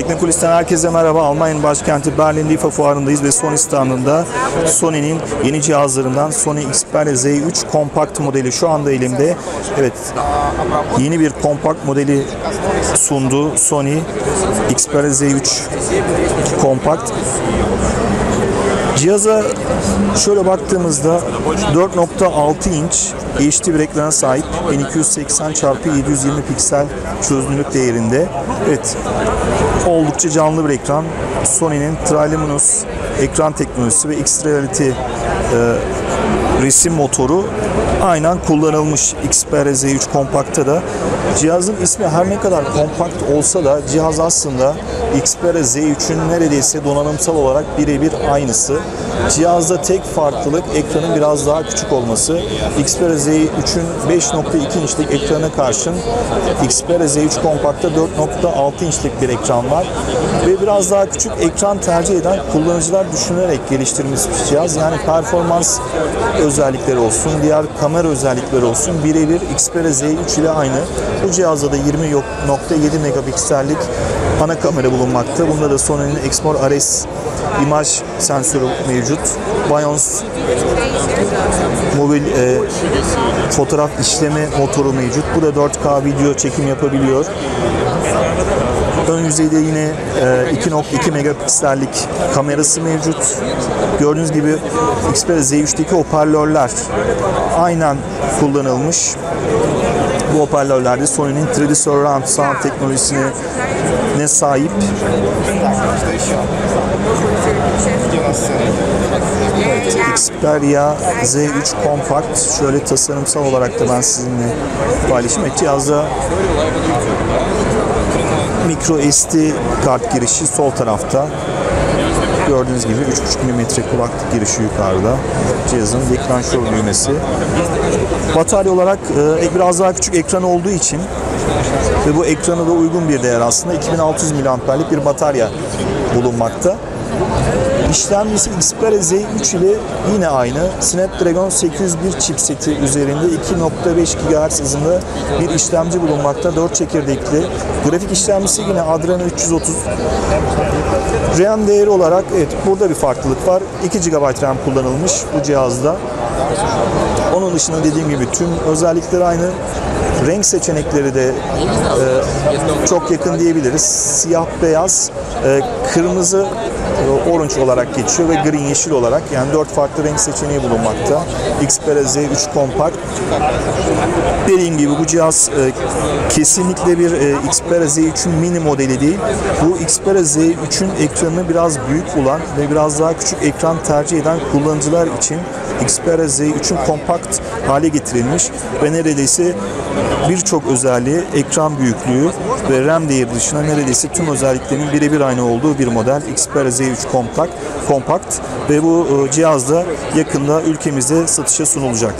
Teknokulis'ten herkese merhaba. Almanya'nın başkenti Berlin Lifa fuarındayız ve Sony standında Sony'nin yeni cihazlarından Sony Xperia Z3 kompakt modeli şu anda elimde. Evet, yeni bir kompakt modeli sundu Sony Xperia Z3 kompakt. Cihaza şöyle baktığımızda 4.6 inç HD bir ekrana sahip 1280 x 720 piksel çözünürlük değerinde. Evet oldukça canlı bir ekran. Sony'nin Triluminous ekran teknolojisi ve X-Reality e, resim motoru aynen kullanılmış Xperia Z3 kompakta da. Cihazın ismi her ne kadar kompakt olsa da cihaz aslında Xperia Z3'ün neredeyse donanımsal olarak birebir aynısı. Cihazda tek farklılık ekranın biraz daha küçük olması. Xperia Z3'ün 5.2 inçlik ekrana karşın Xperia Z3 kompakta 4.6 inçlik bir ekran var. Ve biraz daha küçük ekran tercih eden kullanıcılar düşünerek geliştirilmiş bir cihaz. Yani performans özellikleri olsun, diğer kamera özellikleri olsun birebir Xperia Z3 ile aynı. Bu cihazda da 20.7 megapiksellik ana kamera bulunmakta. Bunda da Sony'nin Exmor RS imaj sensörü mevcut. Bionz mobil e, fotoğraf işleme motoru mevcut. Bu da 4K video çekim yapabiliyor. Ön yüzeyde yine e, 2.2 megapiksellik kamerası mevcut. Gördüğünüz gibi Xperia Z3'teki hoparlörler aynen kullanılmış. Bu hoparlörlerde Sony'nin 3D Surround Sound teknolojisine ne sahip. Xperia Z3 Compact. Şöyle tasarımsal olarak da ben sizinle paylaşayım. Evet, cihazda micro SD kart girişi sol tarafta. Gördüğünüz gibi 3.5 mm kulaklık girişi yukarıda. Cihazın ekran şov düğmesi. Batarya olarak e, biraz daha küçük ekran olduğu için ve bu ekrana da uygun bir değer aslında 2600 mAh'lik bir batarya bulunmakta. İşlemcisi Xperia Z3 ile yine aynı. Snapdragon 801 chipseti üzerinde 2.5 GHz hızında bir işlemci bulunmakta. 4 çekirdekli. Grafik işlemcisi yine Adreno 330. RAM değeri olarak evet burada bir farklılık var. 2 GB RAM kullanılmış bu cihazda. Onun dışında dediğim gibi tüm özellikleri aynı. Renk seçenekleri de e, çok yakın diyebiliriz. Siyah beyaz, e, kırmızı orange olarak geçiyor ve green yeşil olarak yani dört farklı renk seçeneği bulunmakta. Xperia Z3 Compact. Dediğim gibi bu cihaz e, kesinlikle bir e, Xperia Z3'ün mini modeli değil. Bu Xperia Z3'ün ekranı biraz büyük olan ve biraz daha küçük ekran tercih eden kullanıcılar için Xperia Z3'ün kompakt hale getirilmiş ve neredeyse birçok özelliği, ekran büyüklüğü ve RAM değeri dışında neredeyse tüm özelliklerinin birebir aynı olduğu bir model Xperia Z3 Compact, kompakt ve bu e, cihaz da yakında ülkemizde satışa sunulacak.